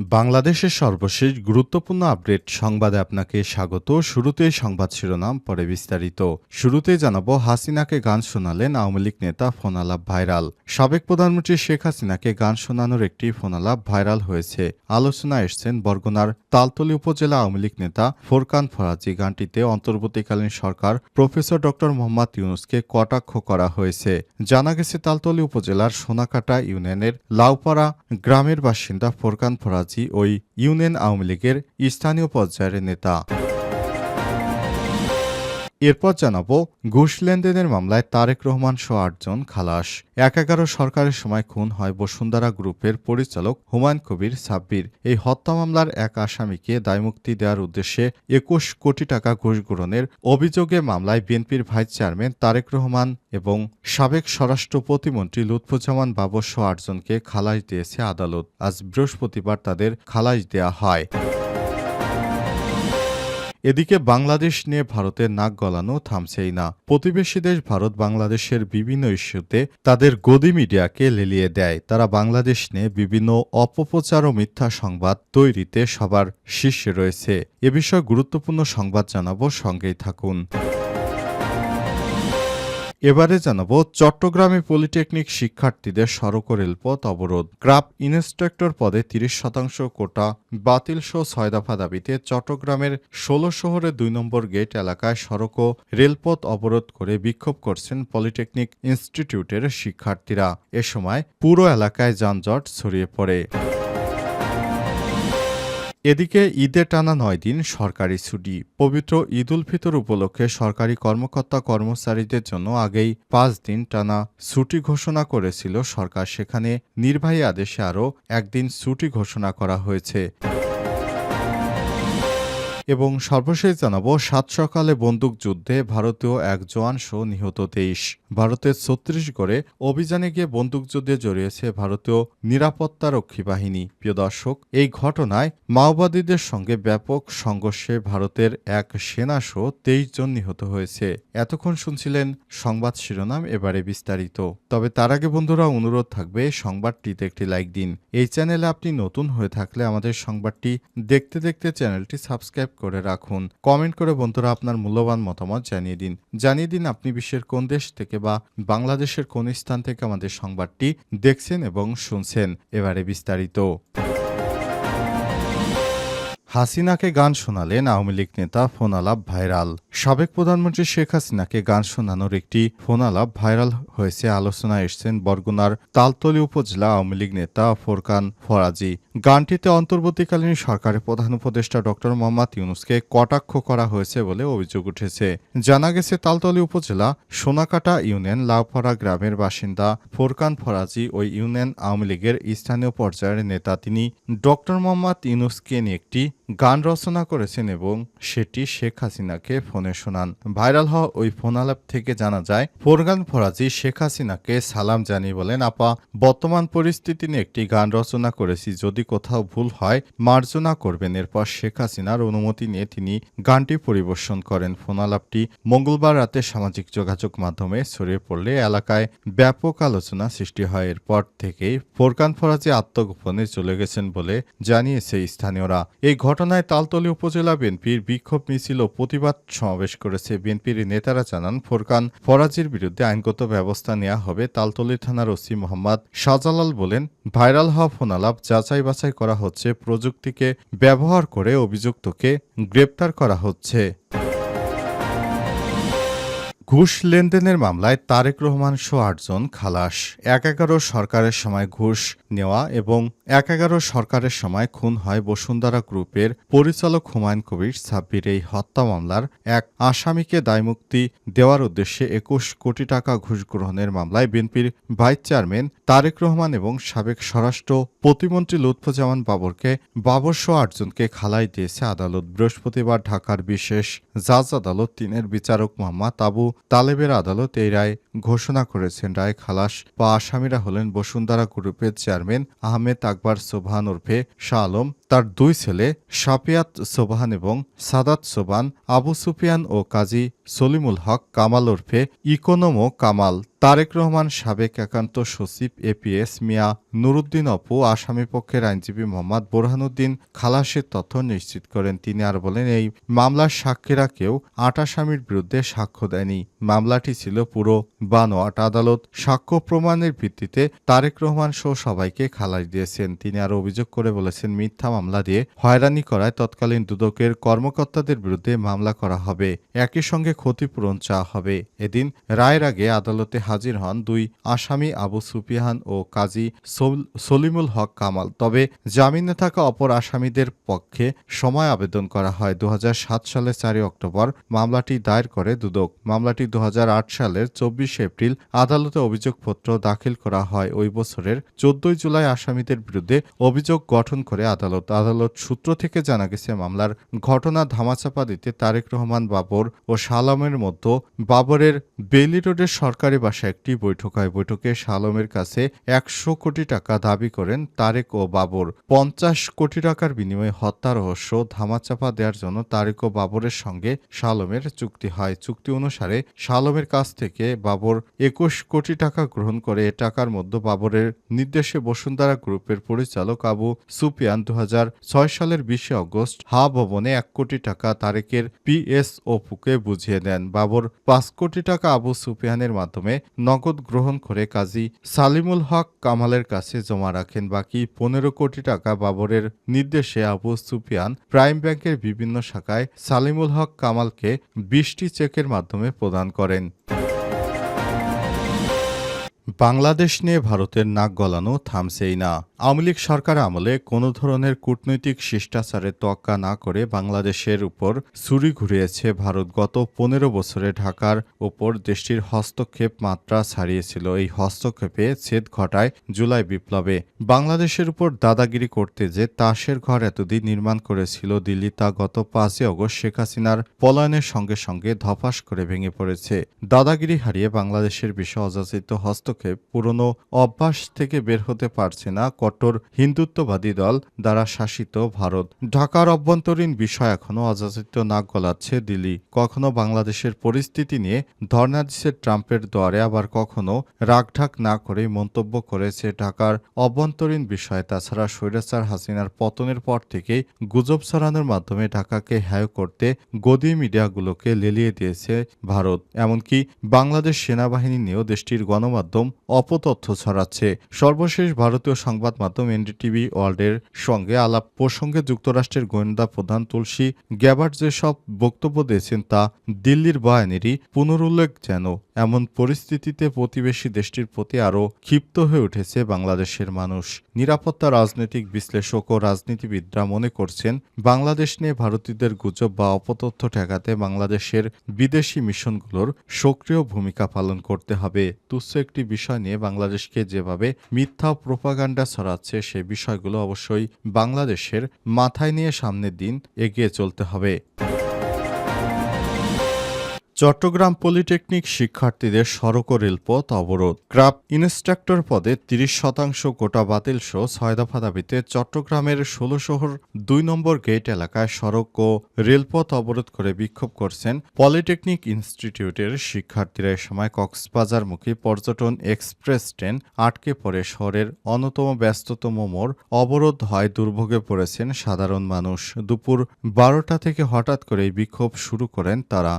বাংলাদেশের সর্বশেষ গুরুত্বপূর্ণ আপডেট সংবাদে আপনাকে স্বাগত। শুরুতেই সংবাদ শিরোনাম, পরে বিস্তারিত। শুরুতেই জানাব, হাসিনাকে গান শোনালেন আওয়ামী লীগ নেতা ফোনালাপ ভাইরাল। সাবেক প্রধানমন্ত্রী শেখ হাসিনাকে গান শোনানোর একটি ফোনালাপ ভাইরাল হয়েছে। আলোচনা এসছেন বরগুনার তালতলী উপজেলা আওয়ামী লীগ নেতা ফোরকান ফরাজি। গানটিতে অন্তর্বর্তীকালীন সরকার প্রফেসর ড. মোহাম্মদ ইউনুসকে কটাক্ষ করা হয়েছে। জানা গেছে, তালতলী উপজেলার সোনাকাটা ইউনিয়নের লাউপাড়া গ্রামের বাসিন্দা ফোরকান ফরাজি ওই ইউনিয়ন আওয়ামী লীগের স্থানীয় পর্যায়ের নেতা। এরপর জানাব, ঘুষ লেনদেনের মামলায় তারেক রহমান সহ আটজন খালাস। এক এগারো সরকারের সময় খুন হয় বসুন্ধরা গ্রুপের পরিচালক হুমায়ুন কবির সাব্বির। এই হত্যা মামলার এক আসামিকে দায়মুক্তি দেওয়ার উদ্দেশ্যে একুশ কোটি টাকা ঘুষ গ্রহণের অভিযোগে মামলায় বিএনপির ভাইস চেয়ারম্যান তারেক রহমান এবং সাবেক স্বরাষ্ট্র প্রতিমন্ত্রী লুৎফুজ্জামান বাবর সহ আটজনকে খালাস দিয়েছে আদালত। আজ বৃহস্পতিবার তাদের খালাস দেওয়া হয়। এদিকে বাংলাদেশ নিয়ে ভারতের নাক গলানো থামছেই না। প্রতিবেশী দেশ ভারত বাংলাদেশের বিভিন্ন ইস্যুতে তাদের গদি মিডিয়াকে লেলিয়ে দেয়। তারা বাংলাদেশ নিয়ে বিভিন্ন অপপ্রচার ও মিথ্যা সংবাদ তৈরিতে সবার শীর্ষে রয়েছে। এ বিষয়ে গুরুত্বপূর্ণ সংবাদ জানাব, সঙ্গেই থাকুন। এবারে জানাব, চট্টগ্রামে পলিটেকনিক শিক্ষার্থীদের সড়ক রেলপথ অবরোধ। ক্রাপ ইন্সট্রাক্টর পদে তিরিশ শতাংশ কোটা বাতিল সহ ছয় দফা দাবিতে চট্টগ্রামের ষোলো শহরে দুই নম্বর গেট এলাকায় সড়ক ও রেলপথ অবরোধ করে বিক্ষোভ করছেন পলিটেকনিক ইনস্টিটিউটের শিক্ষার্থীরা। এ সময় পুরো এলাকায় যানজট ছড়িয়ে পড়ে। এদিকে ঈদে টানা নয় দিন সরকারি ছুটি। পবিত্র ঈদ উল ফিতর উপলক্ষে সরকারি কর্মকর্তা কর্মচারীদের জন্য আগেই পাঁচ দিন টানা ছুটি ঘোষণা করেছিল সরকার। সেখানে নির্বাহী আদেশে আরও একদিন ছুটি ঘোষণা করা হয়েছে। এবং সর্বশেষ জানাব, সাত সকালে বন্দুকযুদ্ধে ভারতীয় এক জওয়ান সহ নিহত তেইশ। ভারতের ছত্তিশগড়ে অভিযানে গিয়ে বন্দুকযুদ্ধে জড়িয়েছে ভারতীয় নিরাপত্তারক্ষী বাহিনী। প্রিয় দর্শক, এই ঘটনায় মাওবাদীদের সঙ্গে ব্যাপক সংঘর্ষে ভারতের এক সেনা সহ তেইশ জন নিহত হয়েছে। এতক্ষণ শুনছিলেন সংবাদ শিরোনাম, এবারে বিস্তারিত। তবে তার আগে বন্ধুরা, অনুরোধ থাকবে, সংবাদটিতে একটি লাইক দিন। এই চ্যানেলে আপনি নতুন হয়ে থাকলে আমাদের সংবাদটি দেখতে দেখতে চ্যানেলটি সাবস্ক্রাইব করে রাখুন। কমেন্ট করে বন্ধুরা আপনার মূল্যবান মতামত জানিয়ে দিন। জানিয়ে দিন আপনি বিশ্বের কোন দেশ থেকে বা বাংলাদেশের কোন স্থান থেকে আমাদের সংবাদটি দেখছেন এবং শুনছেন। এবারে বিস্তারিত। হাসিনাকে গান শোনালেন আওয়ামী লীগ নেতা ফোনালাপ ভাইরাল। সাবেক প্রধানমন্ত্রী শেখ হাসিনাকে গান শোনানোর একটি ফোনালাপ ভাইরাল হয়েছে। আলোচনায় এসছেন বরগুনার তালতলী উপজেলা আওয়ামী লীগ নেতা ফোরকান ফরাজি। গানটিতে অন্তর্বর্তীকালীন সরকারের প্রধান উপদেষ্টা ড. মোহাম্মদ ইউনুসকে কটাক্ষ করা হয়েছে বলে অভিযোগ উঠেছে। জানা গেছে, তালতলী উপজেলা সোনাকাটা ইউনিয়ন লাউপাড়া গ্রামের বাসিন্দা ফোরকান ফরাজি ওই ইউনিয়ন আওয়ামী লীগের স্থানীয় পর্যায়ের নেতা। তিনি ড. মোহাম্মদ ইউনুসকে নিয়ে একটি গান রচনা করেছেন এবং সেটি শেখ হাসিনাকে ফোনে শোনান ভাইরাল হওয়া ওই ফোন আলাপ থেকে জানা যায়, ফোরগান ফরাজি শেখ হাসিনাকে সালাম জানিয়ে বলেন, আপা, বর্তমান পরিস্থিতি নিয়ে একটি গান রচনা করেছি, যদি কোথাও ভুল হয় মার্জনা করবেন। এরপর শেখ হাসিনার অনুমতি নিয়ে তিনি গানটি পরিবেশন করেন। ফোন আলাপটি মঙ্গলবার রাতে সামাজিক যোগাযোগ মাধ্যমে ছড়িয়ে পড়লে এলাকায় ব্যাপক আলোচনা সৃষ্টি হয়। এরপর থেকেই ফোরকান ফরাজি আত্মগোপনে চলে গেছেন বলে জানিয়েছে স্থানীয়রা। এই ঘটনায় তালতলী উপজেলা বিএনপির বিক্ষোভ মিছিল ও প্রতিবাদ সমাবেশ করেছে বিএনপির নেতারা জানান, ফোরকান ফরাজির বিরুদ্ধে আইনগত ব্যবস্থা নেওয়া হবে তালতলী থানার ওসি মোহাম্মদ শাহজালাল বলেন, ভাইরাল হওয়া ফোনালাপ যাচাই বাছাই করা হচ্ছে, প্রযুক্তিকে ব্যবহার করে অভিযুক্তকে গ্রেপ্তার করা হচ্ছে। ঘুষ লেনদেনের মামলায় তারেক রহমান সহ আটজন খালাস। এক এগারো সরকারের সময় ঘুষ নেওয়া এবং এক এগারো সরকারের সময় খুন হয় বসুন্ধরা গ্রুপের পরিচালক হুমায়ুন কবির। সাব্বির এই হত্যা মামলার এক আসামিকে দায়মুক্তি দেওয়ার উদ্দেশ্যে একুশ কোটি টাকা ঘুষ গ্রহণের মামলায় বিএনপির ভাইস চেয়ারম্যান তারেক রহমান এবং সাবেক স্বরাষ্ট্র প্রতিমন্ত্রী লুৎফুজ্জামান বাবরকে বাবর সহ আটজনকে খালাই দিয়েছে আদালত। বৃহস্পতিবার ঢাকার বিশেষ জাজ আদালত তিনের বিচারক মোহাম্মদ আবু তালেবের আদালত এই রায় ঘোষণা করেছেন। রায় খালাস বা আসামিরা হলেন বসুন্ধরা গ্রুপের চেয়ারম্যান আহমেদ আকবর আকবর সোবহান ওরফে শাহ আলম তার দুই ছেলে সাপিয়াত সোবহান এবং সাদাত সোবান আবু সুফিয়ান ও কাজী সলিমুল হক কামাল ওরফে ইকোনমো কামাল তারেক রহমান, সাবেক একান্ত সচিব এপিএস মিয়া নুরুদ্দিন অপু, আসামি পক্ষের আইনজীবী মোহাম্মদ বোরহানুদ্দিন খালাসের তথ্য নিশ্চিত করেন। তিনি আর বলেন, এই মামলার সাক্ষীরা কেউ আট আসামির বিরুদ্ধে সাক্ষ্য দেয়নি। মামলাটি ছিল পুরো বানোয়াট আদালত। সাক্ষ্য প্রমাণের ভিত্তিতে তারেক রহমান সহ সবাইকে খালাস দিয়েছেন। তিনি আরও অভিযোগ করে বলেছেন, মিথ্যা মামলা দিয়ে হয়রানি করায় তৎকালীন দুদকের কর্মকর্তাদের বিরুদ্ধে মামলা করা হবে। একই সঙ্গে ক্ষতিপূরণ চাওয়া হবে। এদিন রায়ের আগে আদালতে হাজির হন দুই আসামি আবু সুফিয়ান ও কাজী সলিমুল হক কামাল। তবে জামিনে থাকা অপর আসামিদের পক্ষে সময় আবেদন করা হয় দুহাজার সাত সালে চারই অক্টোবর। মামলাটি দায়ের করে দুদক। মামলাটি দুই হাজার আট সালের চব্বিশে এপ্রিল আদালতে অভিযোগপত্র দাখিল করা হয়। ওই বছরের চোদ্দই জুলাই আসামিদের বিরুদ্ধে অভিযোগ গঠন করে আদালত। আদালত সূত্র থেকে জানা গেছে, মামলার ঘটনা ধামাচাপা দিতে তারেক রহমান বাবর ও সালামের মধ্যে বাবরের বেলি রোডের সরকারি বাসায় একটি বৈঠক হয়। বৈঠকে শালমের কাছে একশো কোটি টাকা দাবি করেন তারেক ও বাবর। পঞ্চাশ কোটি টাকার বিনিময়ে হত্যা রহস্য ধামাচাপা দেওয়ার জন্য তারেক ও বাবরের সঙ্গে শালমের চুক্তি হয়। চুক্তি অনুসারে শালমের কাছ থেকে বাবর একুশ কোটি টাকা গ্রহণ করে এ টাকার মধ্যে বাবরের নির্দেশে বসুন্ধরা গ্রুপের পরিচালক আবু সুপিয়ান দু সালের বিশে অগস্ট হা ভবনে এক কোটি টাকা তারেকের পিএসওপুকে বুঝিয়ে দেন। বাবর পাঁচ কোটি টাকা আবু সুপিয়ানের মাধ্যমে নগদ গ্রহণ করে কাজী সালিমুল হক কামালের কাছে জমা রাখেন। বাকি পনেরো কোটি টাকা বাবরের নির্দেশে আবু সুফিয়ান প্রাইম ব্যাংকের বিভিন্ন শাখায় সালিমুল হক কামালকে বিশটি চেকের মাধ্যমে প্রদান করেন। বাংলাদেশ নিয়ে ভারতের নাক গলানো থামছেই না। আওয়ামী লীগ সরকার আমলে কোনো ধরনের কূটনৈতিক শিষ্টাচারের তোয়াক্কা না করে বাংলাদেশের উপর ছুরি ঘুরিয়েছে ভারত। গত পনেরো বছরে ঢাকার ওপর দেশটির হস্তক্ষেপ মাত্রা ছাড়িয়েছিল। এই হস্তক্ষেপে ছেদ ঘটায় জুলাই বিপ্লবে। বাংলাদেশের উপর দাদাগিরি করতে যে তাসের ঘর এতদিন নির্মাণ করেছিল দিল্লি তা গত পাঁচই অগস্ট শেখ হাসিনার পলায়নের সঙ্গে সঙ্গে ধপাস করে ভেঙে পড়েছে। দাদাগিরি হারিয়ে বাংলাদেশের বিষয়ে অযাচিত হস্তক্ষেপ পুরনো অভ্যাস থেকে বের হতে পারছে না কট্টর হিন্দুত্ববাদী দল দ্বারা শাসিত ভারত। ঢাকার অভ্যন্তরীণ বিষয় এখনও অযাচিত নাক গলাচ্ছে দিল্লি। কখনো বাংলাদেশের পরিস্থিতি নিয়ে ধর্ণা দিচ্ছে ট্রাম্পের দোয়ারে, আবার কখনো রাগঢাক না করে মন্তব্য করেছে ঢাকার অভ্যন্তরীণ বিষয়। তাছাড়া স্বৈরাচার হাসিনার পতনের পর থেকেই গুজব ছড়ানোর মাধ্যমে ঢাকাকে হ্যায় করতে গদি মিডিয়াগুলোকে লেলিয়ে দিয়েছে ভারত। এমনকি বাংলাদেশ সেনাবাহিনী নিয়েও দেশটির গণমাধ্যম অপতথ্য ছড়াচ্ছে। সর্বশেষ ভারতীয় সংবাদ মাধ্যম এনডিটিভি ওয়ার্ল্ডের সঙ্গে আলাপ প্রসঙ্গে যুক্তরাষ্ট্রের গোয়েন্দা প্রধান তুলসী গ্যাবার্ট যেসব বক্তব্য দিয়েছেন তা দিল্লির বায়ানেরই পুনরুল্লেখ যেন এমন পরিস্থিতিতে প্রতিবেশী দেশটির প্রতি আরও ক্ষিপ্ত হয়ে উঠেছে বাংলাদেশের মানুষ। নিরাপত্তা রাজনৈতিক বিশ্লেষক ও রাজনীতিবিদরা মনে করছেন, বাংলাদেশ নিয়ে ভারতীয়দের গুজব বা অপতথ্য ঠেকাতে বাংলাদেশের বিদেশি মিশনগুলোর সক্রিয় ভূমিকা পালন করতে হবে। তুচ্ছ একটি বিষয় নিয়ে বাংলাদেশকে যেভাবে মিথ্যা প্রোপাগান্ডা ছড়াচ্ছে, সে বিষয়গুলো অবশ্যই বাংলাদেশের মাথায় নিয়ে সামনের দিন এগিয়ে চলতে হবে। চট্টগ্রাম পলিটেকনিক শিক্ষার্থীদের সড়ক ও রেলপথ অবরোধ। ক্রাপ ইনস্ট্রাক্টর পদে তিরিশ শতাংশ কোটা বাতিল সহ ছয় দফা দাবিতে চট্টগ্রামের ষোলো শহর দুই নম্বর গেট এলাকায় সড়ক ও রেলপথ অবরোধ করে বিক্ষোভ করছেন পলিটেকনিক ইনস্টিটিউটের শিক্ষার্থীরা। এ সময় কক্সবাজারমুখী পর্যটন এক্সপ্রেস ট্রেন আটকে পড়ে। শহরের অন্যতম ব্যস্ততম মোড়। অবরোধ হয় দুর্ভোগে পড়েছেন সাধারণ মানুষ। দুপুর বারোটা থেকে হঠাৎ করে বিক্ষোভ শুরু করেন তারা।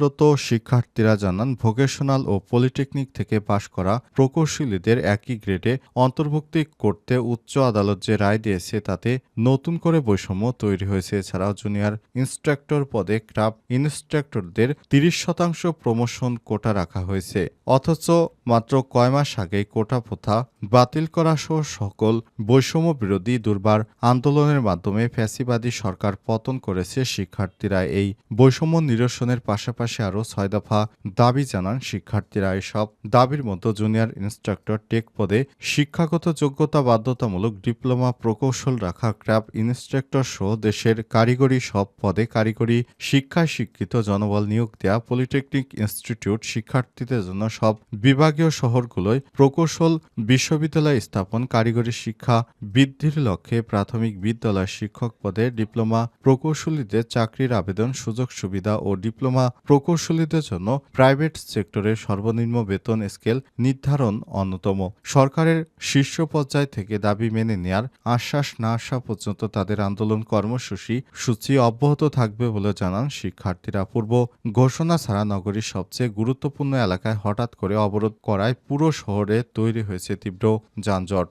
আন্দোলনরত শিক্ষার্থীরা জানান, ভোকেশনাল ও পলিটেকনিক থেকে পাশ করা প্রকৌশলীদের একই গ্রেডে অন্তর্ভুক্তি করতে উচ্চ আদালত যে রায় দিয়েছে তাতে নতুন করে বৈষম্য তৈরি হয়েছে। এছাড়াও জুনিয়র ইন্সট্রাক্টর পদে ক্রাফ ইন্সট্রাক্টরদের তিরিশ শতাংশ প্রমোশন কোটা রাখা হয়েছে। অথচ মাত্র কয় মাস আগে কোটা প্রথা বাতিল করা সহ সকল বৈষম্য বিরোধী দুর্বার আন্দোলনের মাধ্যমে ফ্যাসিবাদী সরকার পতন করেছে শিক্ষার্থীরা। এই বৈষম্য নিরসনের পাশাপাশি আরও ছয় দফা দাবি জানান শিক্ষার্থীরা। এসব দাবির মতো জুনিয়র ইন্সট্রাক্টর টেক পদে শিক্ষাগত যোগ্যতা, বাধ্যতামূলক ডিপ্লোমা, প্রকৌশল রাখা, ক্র্যাব ইন্সট্রাক্টর সহ দেশের কারিগরি সব পদে কারিগরি শিক্ষায় শিক্ষিত জনবল নিয়োগ দেওয়া পলিটেকনিক ইনস্টিটিউট শিক্ষার্থীদের জন্য সব বিভাগে বিভাগীয় শহরগুলোয় প্রকৌশল বিশ্ববিদ্যালয় স্থাপন, কারিগরি শিক্ষা বৃদ্ধির লক্ষ্যে প্রাথমিক বিদ্যালয় শিক্ষক পদে ডিপ্লোমা প্রকৌশলীদের চাকরির আবেদন, সুযোগ সুবিধা ও ডিপ্লোমা প্রকৌশলীদের জন্য প্রাইভেট সেক্টরের সর্বনিম্ন বেতন স্কেল নির্ধারণ অন্যতম। সরকারের শীর্ষ পর্যায় থেকে দাবি মেনে নেয়ার আশ্বাস না আসা পর্যন্ত তাদের আন্দোলন কর্মসূচি সূচি অব্যাহত থাকবে বলে জানান শিক্ষার্থীরা। পূর্ব ঘোষণা ছাড়া নগরীর সবচেয়ে গুরুত্বপূর্ণ এলাকায় হঠাৎ করে অবরোধ করায় পুরো শহরে তৈরি হয়েছে তীব্র যানজট।